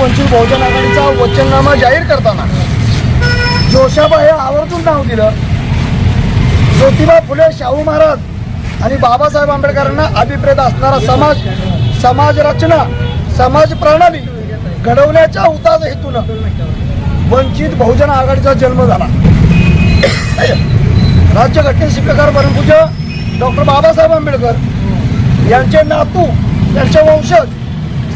वंचित बहुजन आघाडीचा वचननामा जाहीर करताना जोशाबा हे आवर्जून नाव दिलं. ज्योतिबा फुले शाहू महाराज आणि बाबासाहेब आंबेडकरांना अभिप्रेत असणारा समाज समाज रचना समाज प्रणाली घडवण्याच्या उताज हेतून वंचित बहुजन आघाडीचा जन्म झाला. राज्यघटने शिल्पकार परमपूज्य डॉक्टर बाबासाहेब आंबेडकर यांचे नातू यांचे वंशज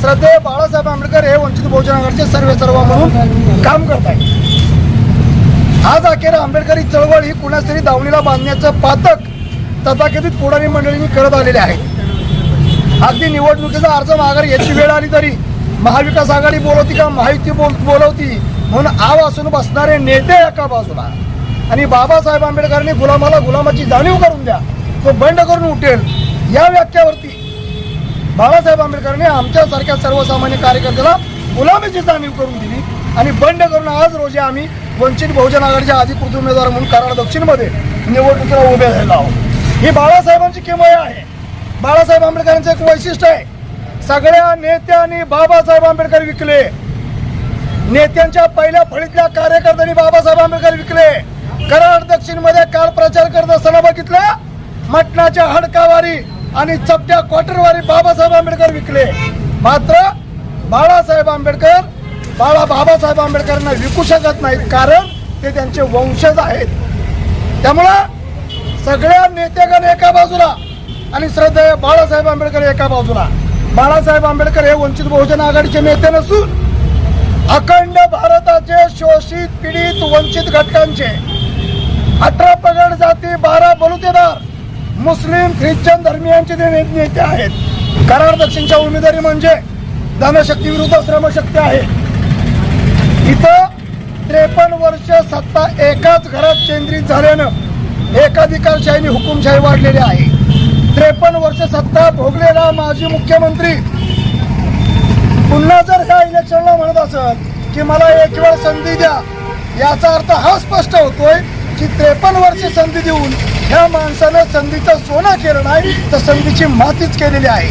श्रद्धेय बाळासाहेब आंबेडकर हे वंचित बहुजन आघाडीचे सर्वे सर्व म्हणून काम करत आहेत आज अखेर आंबेडकरी चळवळ ही कुणास तरी दावणीला बांधण्याचं पातक तथाकथित पुढारी मंडळींनी करत आलेले आहे. अगदी निवडणुकीचा अर्ज माघार याची वेळ आली तरी महाविकास आघाडी बोलवती का माहिती बोल बोलवती म्हणून आव असून बसणारे नेते एका बाजूला. आणि बाबासाहेब आंबेडकरांनी गुलामाला गुलामाची जाणीव करून द्या तो बंड करून उठेल या व्याख्यावरती. बाळासाहेब आंबेडकरांनी आमच्यासारख्या सर्वसामान्य कार्यकर्त्याला गुलामीची जाणीव करून दिली आणि बंड करून आज रोजी आम्ही वंचित बहुजन आघाडीच्या अधिकृत उमेदवार म्हणून कराड दक्षिणमध्ये निवडणुकीला उभे झालेलो आहोत. ही बाळासाहेबांची किमया आहे. बाळासाहेब आंबेडकरांचं एक वैशिष्ट्य आहे. सगळ्या नेत्यांनी बाबासाहेब आंबेडकर विकले. नेत्यांच्या पहिल्या फळीतल्या कार्यकर्त्यांनी बाबासाहेब आंबेडकर विकले. कराड दक्षिणमध्ये काल प्रचार करत असताना बघितलं? मटणाच्या हडकावारी. आणि चपट्या क्वार्टरवारी बाबासाहेब आंबेडकर विकले. मात्र बाळासाहेब आंबेडकर बाळा बाबासाहेब आंबेडकरांना विकू शकत नाहीत कारण ते त्यांचे वंशज आहेत. त्यामुळं सगळ्या नेत्यागण एका बाजूला आणि श्रद्धेय बाळासाहेब आंबेडकर एका बाजूला. बाळासाहेब आंबेडकर हे वंचित बहुजन आघाडीचे नेते नसून अखंड भारताचे शोषित पीडित वंचित घटकांचे अठरा पगड जाती बारा बलुतेदार मुस्लिम ख्रिश्चन धर्मियांचे ते नेते आहेत करार दक्षिणच्या उमेदवारी म्हणजे धनशक्ती विरुद्ध श्रमशक्ती आहे. इथं त्रेपन्न वर्ष सत्ता एकाच घरात केंद्रित झाल्यानं एकाधिकारशाही हुकुमशाही वाढलेली आहे. त्रेपन्न वर्ष सत्ता भोगलेला माजी मुख्यमंत्री पुन्हा जर ह्या इलेक्शनला म्हणत असत की मला एक वेळ संधी द्या याचा अर्थ हा स्पष्ट होतोय की त्रेपन्न वर्ष संधी देऊन ह्या माणसानं संधीचं सोनं केलं नाही तर संधीची मातीच केलेली आहे.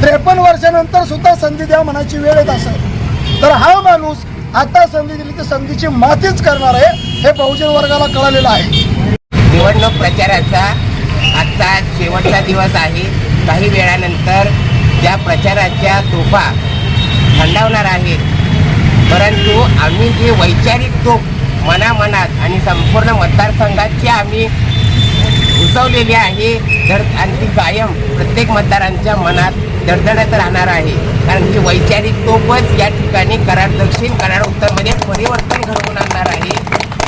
त्रेपन्न वर्षानंतर सुद्धा संधी द्या म्हणायची वेळ येत असेल. तर हा माणूस आता संधी दिली तर संधीची मातीच करणार आहे हे बहुजन वर्गाला कळालेलं आहे. निवडणूक प्रचाराचा आजचा शेवटचा दिवस आहे. काही वेळानंतर ज्या प्रचाराच्या तोफा थंडावणार आहेत परंतु आम्ही जे वैचारिक तोफ मनामनात आणि संपूर्ण मतदारसंघाची आम्ही घुसवलेली आहे. तर आणि ती कायम प्रत्येक मतदारांच्या मनात दडदडत राहणार आहे. कारण की वैचारिक तोपच या ठिकाणी कराड दक्षिण कराड उत्तरमध्ये परिवर्तन घडवून आणणार आहे.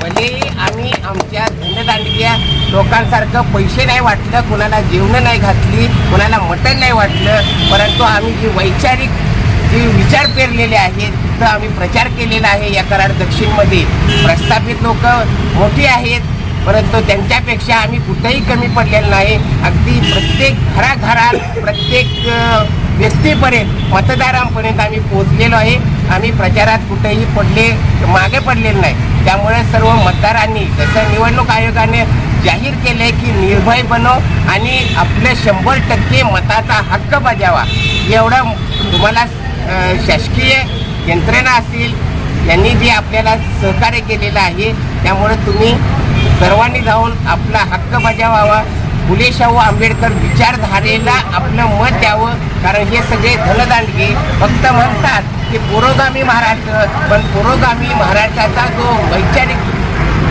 भलेही आम्ही आमच्या धनदांडक्या लोकांसारखं पैसे नाही वाटलं कुणाला जेवणं नाही घातली कुणाला मटण नाही वाटलं परंतु आम्ही जी वैचारिक जी विचार पेरलेले आहेत तर आम्ही प्रचार केलेला आहे या कराड दक्षिणमध्ये. प्रस्थापित लोक मोठी आहेत. परंतु त्यांच्यापेक्षा आम्ही कुठेही कमी पडलेलं नाही. अगदी प्रत्येक घराघरात प्रत्येक व्यक्तीपर्यंत मतदारांपर्यंत आम्ही पोहोचलेलो आहे. आम्ही प्रचारात कुठेही पडले मागे पडलेले नाही. त्यामुळे सर्व मतदारांनी जसं निवडणूक आयोगाने जाहीर केले की निर्भय बनव आणि आपले शंभर टक्के मताचा हक्क बजावा. एवढं तुम्हाला शासकीय यंत्रणा असतील यांनी जे आपल्याला सहकार्य केलेलं आहे. त्यामुळे तुम्ही सर्वांनी जाऊन आपला हक्क बजावावा. फुले शाहू आंबेडकर विचारधारेला आपलं मत द्यावं. कारण हे सगळे धनदांडगे फक्त म्हणतात की पुरोगामी महाराष्ट्र पण पुरोगामी महाराष्ट्राचा जो वैचारिक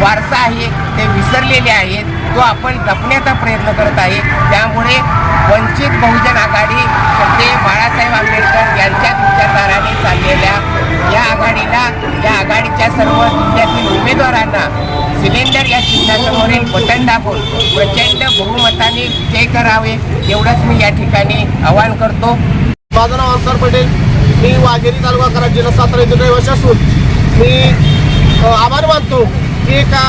वारसा आहे ते विसरलेले आहेत. तो आपण जपण्याचा प्रयत्न करत आहे. त्यामुळे वंचित बहुजन आघाडी ते बाळासाहेब आंबेडकर यांच्याच विचारधाराने बटन प्रचंड बहुमताने ते करावे एवढंच मी या ठिकाणी आवाहन करतो. माझं नाव अंसार पटेल. मी वाघेरी तालुका कराड जिल्हा सातारा येथील रहिवासी असून मी आभार मानतो की एका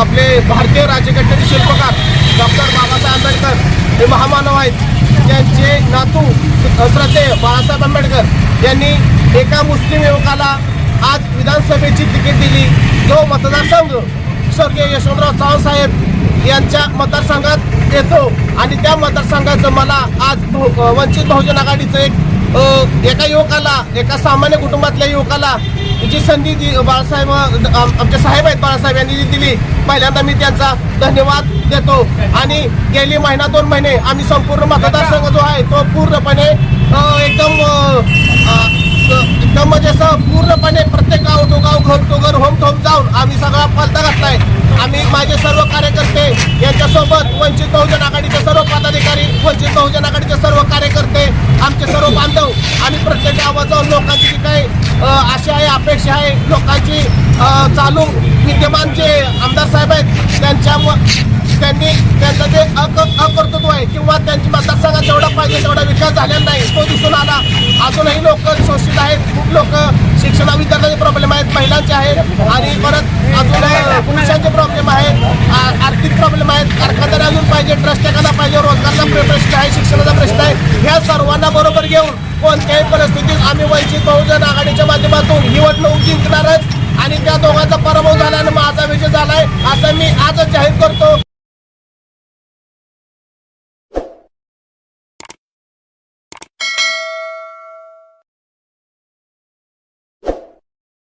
आपले भारतीय राज्यघटनेचे शिल्पकार डॉक्टर बाबासाहेब आंबेडकर हे महामानव आहेत. त्यांचे नातू श्रद्धेय बाळासाहेब आंबेडकर यांनी एका मुस्लिम युवकाला आज विधानसभेची तिकीट दिली. जो मतदारसंघ स्वर्गीय यशवंतराव चव्हाण साहेब यांच्या मतदारसंघात येतो. आणि त्या मतदारसंघाचं मला आज वंचित बहुजन आघाडीचं एक एका युवकाला एका सामान्य कुटुंबातल्या युवकाला जी संधी दि बाळासाहेब आमचे साहेब आहेत बाळासाहेब यांनी जी दिली पहिल्यांदा मी त्यांचा धन्यवाद देतो. आणि गेली महिना दोन महिने आम्ही संपूर्ण मतदारसंघ जो आहे तो पूर्णपणे एकदम अ, एकदम म्हणजे असं पूर्णपणे प्रत्येक गाव तो गाव घर तो घर होम ठोम जाऊन आम्ही सगळा पलता घातलाय. आम्ही माझे सर्व कार्यकर्ते यांच्यासोबत वंचित बहुजन आघाडीचे सर्व पदाधिकारी वंचित बहुजन आघाडीचे सर्व कार्यकर्ते आमचे सर्व बांधव आम्ही प्रत्येक गावात जाऊन लोकांची जी काही आशा आहे अपेक्षा आहे लोकांची चालू विद्यमान जे आमदार साहेब आहेत त्यांच्या त्यांनी त्यांचं जे अकर्तृत्व आहे किंवा त्यांची मतदारसंघात पाहिजे तेवढा विकास झालेला नाही. तो दिसून आला. अजूनही लोक शोषित आहेत. खूप लोक शिक्षणा विद्यार्थ्यांचे प्रॉब्लेम आहेत. महिलांचे आहेत. आणि परत अजून पुरुषांचे प्रॉब्लेम आहेत. आर्थिक प्रॉब्लेम आहेत. कारखानदार अजून पाहिजे. ट्रस्ट एखादा पाहिजे. रोजगारचा प्रश्न आहे. शिक्षणाचा प्रश्न आहे. ह्या सर्वांना बरोबर घेऊन कोणत्याही परिस्थितीत आम्ही वंचित बहुजन आघाडीच्या माध्यमातून निवडणूक जिंकणारच. आणि त्या दोघांचा पराभव झाला आणि माझा विजय